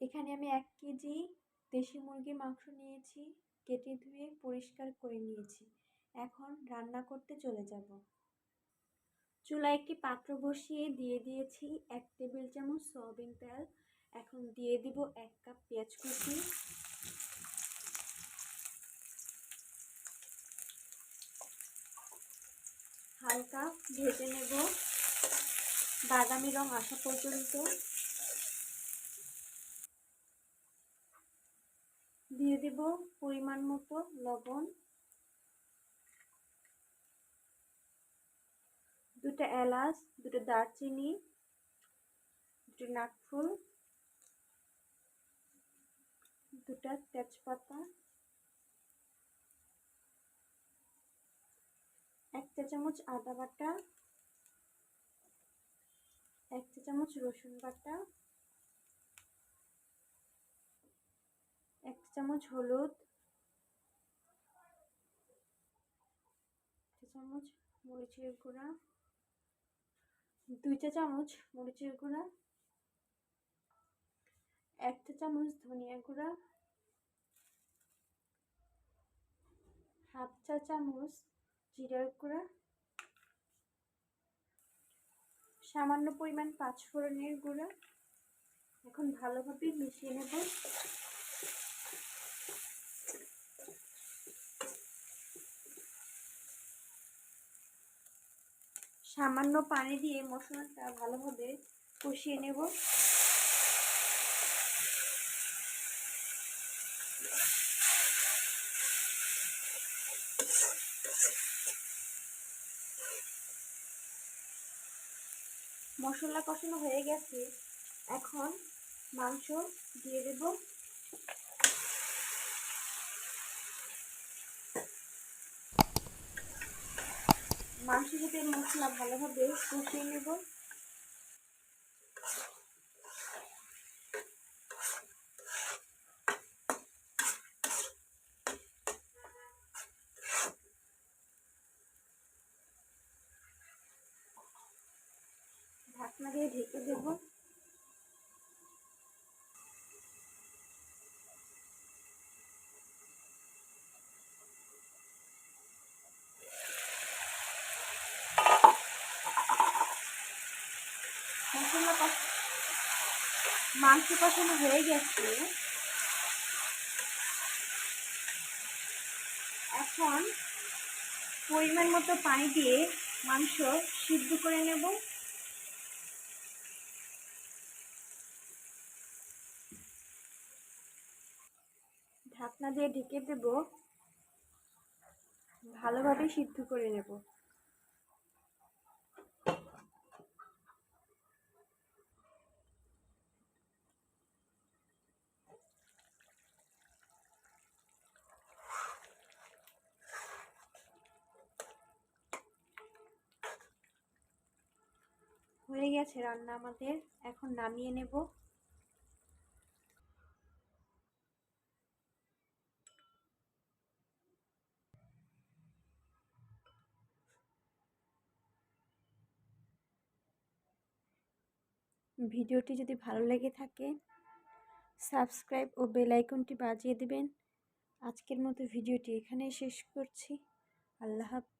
এখানে আমি এক কেজি দেশি মুরগির মাংস নিয়েছি, কেটে ধুয়ে পরিষ্কার করে নিয়েছি। এখন রান্না করতে চলে যাব। চুলায় একটি পাত্র বসিয়ে দিয়ে দিয়েছি এক টেবিল চামচ সয়াবিন তেল। এখন দিয়ে দিব এক কাপ পেঁয়াজ কুচি। হালকা ভেজে নেব। বাদামি রং আসা পর্যন্ত। দিয়ে দেব পরিমাণ মতো লবণ। দুটো এলাচ, দুটো দারচিনি, দুটো নাকফুল দুটা তেজপাতা, এক চা চামচ আদা বাটা, এক চা চামচ রসুন বাটা এক চামচ হলুদ চা চামচ মরিচের গুঁড়া, দুই চা চামচ মরিচের গুঁড়া, এক চা চামচ ধনিয়া গুঁড়া, হাফ চা চামচ জিরার গুঁড়া, সামান্য পরিমাণ পাঁচফোড়নের গুঁড়া। এখন ভালোভাবে মিশিয়ে নেব। সামান্য পানি দিয়ে মশলাটা ভালোভাবে কষিয়ে নেব। মশলা কষানো হয়ে গেছে। এখন মাংস দিয়ে দেব। মাংসের সাথে মশলা ভালোভাবে কষিয়ে নেব। ঢাকনা দিয়ে ঢেকে দেব মশলা মাংস কষানো হয়ে গেছে। এখন পরিমাণ মতো পানি দিয়ে মাংস সিদ্ধ করে নেব। ঢাকনা দিয়ে ঢেকে দেব। ভালোভাবে সিদ্ধ করে নেব। হয়ে গেছে রান্না আমাদের। এখন নামিয়ে নেব। ভিডিওটি যদি ভালো লেগে থাকে, সাবস্ক্রাইব ও বেল আইকনটি বাজিয়ে দেবেন। আজকের মতো ভিডিওটি এখানেই শেষ করছি। আল্লাহ হাফিজ।